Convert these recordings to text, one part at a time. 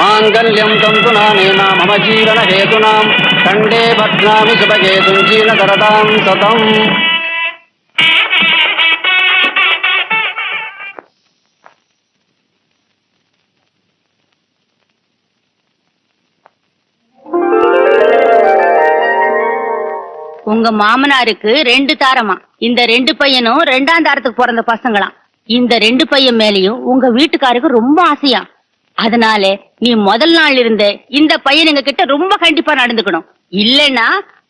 மாங்கல்யம் தந்துனாமேனா மம ஜீவனஹேதுனாம் கண்டே பத்னாமி சுபகேதும் ஜீனகரதாம் சதம். உங்க மாமனாருக்கு ரெண்டு தாரமா. இந்த ரெண்டு பையனும் ரெண்டாம் தாரத்துக்கு பிறந்த பசங்களாம். இந்த ரெண்டு பையன் மேலயும் உங்க வீட்டுக்காருக்கு ரொம்ப ஆசையா அதனால நீ முதல் நாள் இருந்த இந்த பையனுங்க கிட்ட ரொம்ப கண்டிப்பா நடந்துக்கணும். இல்லைன்னா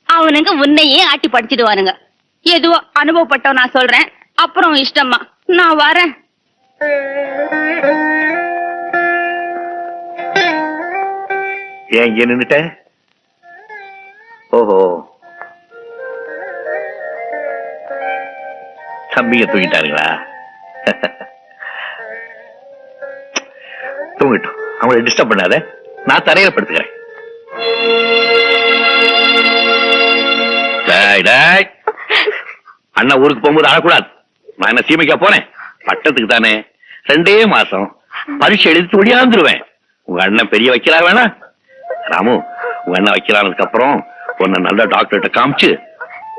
அவனுங்க உன்னையே ஆட்டி படிச்சிடுவானுங்க எதுவோ அனுபவப்பட்டோம் நான் சொல்றேன். அப்புறம் இஷ்டமா நான் வரேன். ஏன் இங்க நின்னுட்ட ஓஹோ. தம்பிய தூங்கிட்டாருங்களா? தூங்கிட்டோம். அவங்களை டிஸ்டர்ப் பண்ணாத. நான் தரையில படுத்துக்கிறேன். அண்ணா அண்ணன் ஊருக்கு போகும்போது அழக்கூடாது நான் என்ன சீமைக்கா போனேன்? பட்டத்துக்கு தானே. ரெண்டே மாசம். பரிசு எழுதி ஒடியாந்துருவேன். உங்க அண்ணன் பெரிய வைக்கிறா வேணா. ராமு உங்க அண்ணன் வைக்கிறானதுக்கு அப்புறம் உன்னை நல்ல டாக்டர்கிட்ட காமிச்சு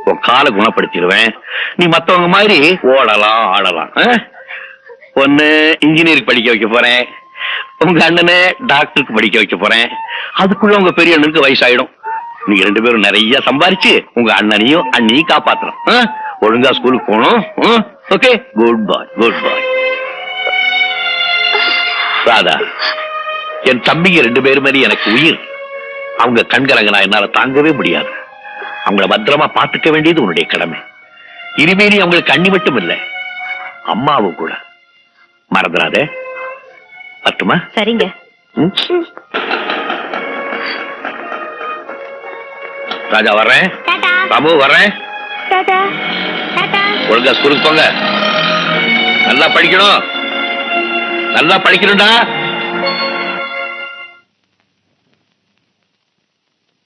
உன் காலை குணப்படுத்திடுவேன். நீ மத்தவங்க மாதிரி ஓடலாம் ஆடலாம். ஆ? இன்ஜினியரிங் படிக்க வைக்க போறேன். உங்க அண்ணனை டாக்டருக்கு படிக்க வைக்க போறேன். அதுக்குள்ள உங்க பெரிய அண்ணனுக்கு வயசாயிடும். நீங்க ரெண்டு பேரும் நிறைய சம்பாரிச்சு உங்க அண்ணனையும் அண்ணியும் காப்பாத்தணும். ஒழுங்கா ஸ்கூலுக்கு போகணும். Okay? Good bye good bye Radha என் தம்பிங்க ரெண்டு பேரும் மாதிரி எனக்கு உயிர். அவங்க கண்கலங்க என்னால தாங்கவே முடியாது. அவங்கள பத்திரமா பாத்துக்க வேண்டியது உன்னுடைய கடமை. இனிமேல் நீ அவங்களுக்கு கண்ணி மட்டும் இல்ல அம்மாவும் கூட. மறந்துடாதே. பத்துமா சரிங்க? ராஜா வர்றேன். டாடா. ராமு வர்றேன். டாடா. டாடா. ஒழுங்கா ஸ்கூலுக்கு போங்க. நல்லா படிக்கணும். நல்லா படிக்கணும்டா.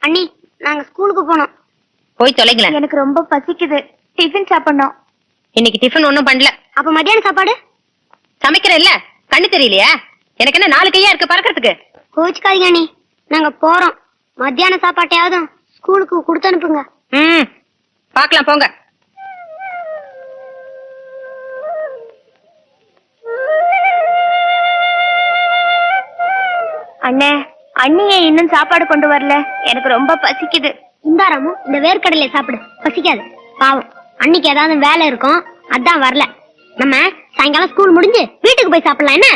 அண்ணி நாங்க ஸ்கூலுக்கு போனோம். போய் தொலைங்களேன். எனக்கு ரொம்ப பசிக்குது. டிஃபன் சாப்பிடணும். இன்னைக்கு டிஃபன் ஒண்ணும் பண்ணல. அப்ப மத்தியான சாப்பாடு? சமைக்கிறேன் இல்ல கண்ணு தெரியலையா? எனக்கு என்ன நாலு கையா இருக்கு பறக்கறதுக்கு? கோச்சுக்காதீங்க அண்ணி. நாங்க போறோம். மத்தியான சாப்பாட்டையாவது ஸ்கூலுக்கு கொடுத்து அனுப்புங்க. ம். பார்க்கலாம் போங்க. அண்ணே அண்ணியே இன்னும் சாப்பாடு கொண்டு வரல? எனக்கு ரொம்ப பசிக்குது. இந்தாராமு இந்த வேர்க்கடலை சாப்பிடு. பசிக்காது. பாவம். அன்னைக்கு ஏதாவது வேலை இருக்கும். அதான் வரல. நம்ம சாயங்காலம் ஸ்கூல் முடிஞ்சு வீட்டுக்கு போய் சாப்பிடலாம் என்ன?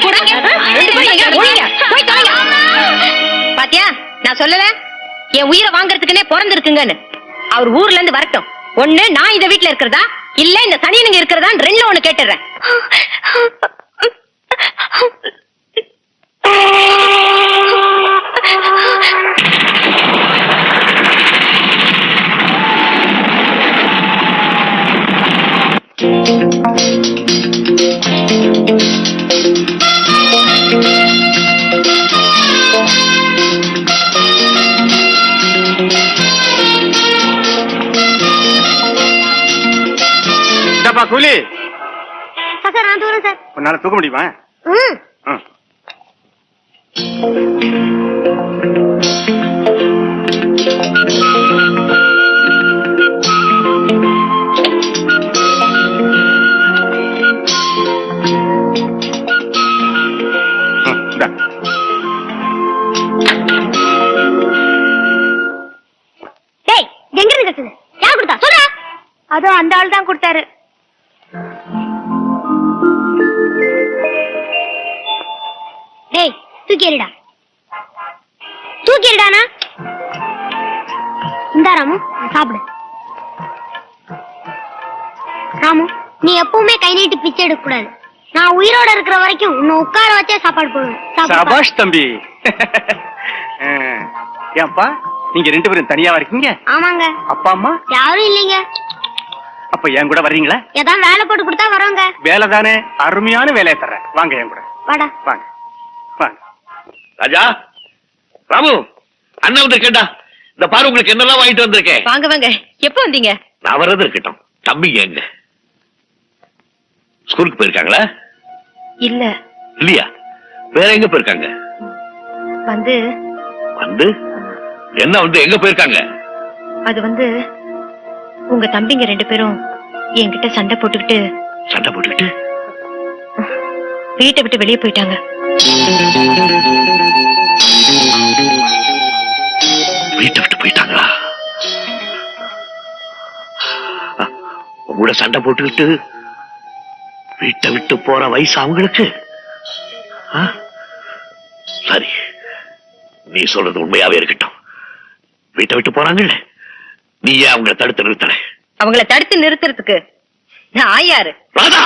கூட? ரெண்டு பேரும் எங்கேயாவது ஒளிங்க. போய் தொலைங்க. பாத்தியா? நான் சொல்லல. என் உயிரை வாங்குறதுக்குன்னே பிறந்திருக்குங்கன்னு. அவர் ஊர்ல இருந்து வரட்டும். ஒண்ணு நான் இந்த வீட்ல இருக்கிறதா? இல்ல இந்த சனியனுங்க இருக்கிறதா? ரெண்டுல ஒண்ணு கேட்டுறேன் என்னப்பா கூலி. சார், நான் தூரம் சார். உன்னால தூக்க முடியுமா. டேய் எங்க இருந்து கிடைச்சது யார் கொடுத்தா? சொல்றா. அதோ அந்த ஆள் தான் கொடுத்தாரு. தூக்கி எறிடா தூக்கி எறிடானா இந்தா ராமு சாப்பிடு. ராமு நீ எப்பவுமே கை நீட்டி பிச்சை எடுக்க கூடாது நான் உயிரோட இருக்கிற வரைக்கும் உன்னை உட்கார வச்சே சாப்பாடு போடுவேன். சபாஷ் தம்பி. ஏன்பா நீங்க ரெண்டு பேரும் தனியாவா இருக்கீங்க? ஆமாங்க. அப்பா அம்மா? யாரும் இல்லைங்க. அப்ப என் கூட வர்றீங்களா? ஏதாவது வேலை போட்டு கொடுத்தா வரோங்க. வேலை தானே அருமையான வேலையை தர்றேன். வாங்க என் கூட. வாடா. வாங்க. வாங்க. ராஜா ராமு அண்ணன் வந்து கேட்டா இந்த பாரு உங்களுக்கு என்னெல்லாம் வாங்கிட்டு வந்திருக்கேன். வாங்க வாங்க. எப்போ வந்தீங்க? நான் வர்றது இருக்கட்டும். தம்பிங்க எங்க? ஸ்கூலுக்கு போயிருக்காங்களா? இல்ல. இல்லையா? வேற எங்க போயிருக்காங்க? வந்து வந்து? என்ன வந்து எங்க போயிருக்காங்க? அது வந்து உங்க தம்பிங்க ரெண்டு பேரும் என்கிட்ட சண்டை போட்டுக்கிட்டு சண்டை போட்டுக்கிட்டு? வீட்டை விட்டு வெளியே போயிட்டாங்க. உங்களோட சண்டை போட்டுக்கிட்டு வீட்டை விட்டு போற வயசு அவங்களுக்கு? சரி நீ சொல்றது உண்மையாவே இருக்கட்டும். வீட்டை விட்டு போறாங்கல்ல நீ ஏன் அவங்கள தடுத்து நிறுத்தல? அவங்கள தடுத்து நிறுத்துறதுக்கு நான் யாரு? ராதா!